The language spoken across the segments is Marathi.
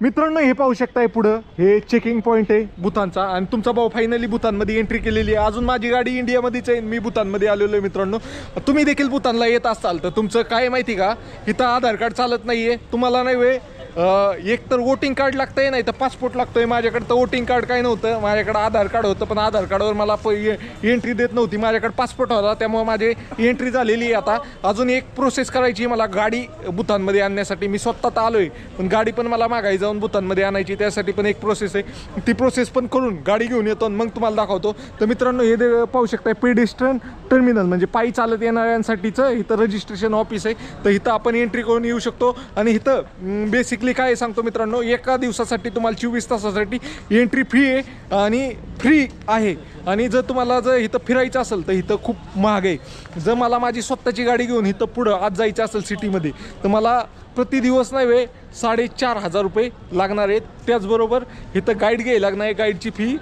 मित्रांनो हे पाहू शकताय पुढं. हे चेकिंग पॉईंट आहे भूतानचा आणि तुमचा भाऊ फायनली भूतानमध्ये एंट्री केलेली आहे. अजून माझी गाडी इंडियामध्येच आहे. मी भूतानमध्ये आलेलो आहे मित्रांनो. तुम्ही देखील भूतानला येत असाल तर तुमचं काय माहिती का? इथं आधार कार्ड चालत नाही आहे तुम्हाला नाही वेळ एक तर वोटिंग कार्ड लागतंय नाही तर पासपोर्ट लागतोय. माझ्याकडे तर वोटिंग कार्ड काय नव्हतं. माझ्याकडे आधार कार्ड होतं पण आधार कार्डवर मला एंट्री देत नव्हती. माझ्याकडे पासपोर्ट होता त्यामुळे माझी एंट्री झालेली आहे आता. अजून एक प्रोसेस करायची आहे मला गाडी बुथांमध्ये आणण्यासाठी. मी स्वतः तर आहे पण गाडी पण मला मागाई जाऊन बुथांमध्ये आणायची त्यासाठी पण एक प्रोसेस आहे. ती प्रोसेस पण करून गाडी घेऊन येतो आणि मग तुम्हाला दाखवतो. तर मित्रांनो हे दे- पाहू शकताय पेडिस्ट्रन टर्मिनल म्हणजे पायी चालत येणाऱ्यांसाठीचं इथं रजिस्ट्रेशन ऑफिस आहे. तर इथं आपण एंट्री करून येऊ शकतो. आणि इथं बेसिकली काय सांगतो मित्रांनो? एका दिवसासाठी तुम्हाला चोवीस तासासाठी एंट्री फी आहे आणि फ्री आहे. आणि जर तुम्हाला जर इथं फिरायचं असेल तर इथं खूप महाग आहे. जर मला माझी स्वतःची गाडी घेऊन इथं पुढं आज जायचं असेल सिटीमध्ये तर मला प्रति दिवस नाही वे साडेचार हजार रुपये लागणार आहेत. त्याचबरोबर इथं गाईड घ्यायला लागणार आहे. गाईडची फी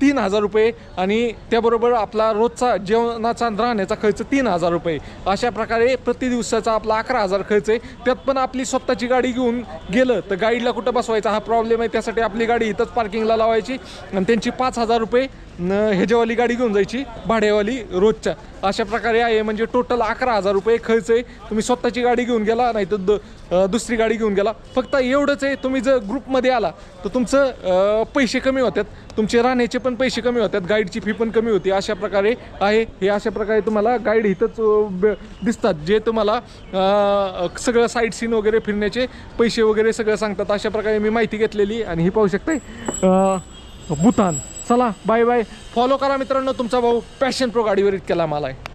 तीन हजार रुपये आणि त्याबरोबर आपला रोजचा जेवणाचा राहण्याचा खर्च तीन हजार रुपये. अशा प्रकारे प्रति दिवसाचा आपला अकरा हजार खर्च आहे. त्यात पण आपली स्वतःची गाडी घेऊन गेलं तर गाईडला कुठं बसवायचा हा प्रॉब्लेम आहे. त्यासाठी आपली गाडी इथंच पार्किंगला लावायची आणि त्यांची पाच हजार रुपये ह्याच्यावाली गाडी घेऊन जायची भाड्यावाली रोजच्या. अशा प्रकारे आहे. म्हणजे टोटल अकरा हजार रुपये खर्च आहे. तुम्ही स्वतःची गाडी घेऊन गेला नाही तर द दुसरी गाडी घेऊन गेला. फक्त एवढंच आहे तुम्ही जर ग्रुपमध्ये आला तर तुमचं पैसे कमी होतात. तुमचे राहण्याचे पण पैसे कमी होतात गाईडची फी पण कमी होती. अशा प्रकारे आहे हे अशा प्रकारे तुम्हाला गाईड इथंच दिसतात. जे तुम्हाला सगळं साईट सीन वगैरे फिरण्याचे पैसे वगैरे सगळं सांगतात अशा प्रकारे मी माहिती घेतलेली आणि ही पाहू शकते भूतान. चला बाय बाय फॉलो करा मित्रांनो तुमचा भाऊ. पॅशन प्रो गाडीवर इतक्याला मला आहे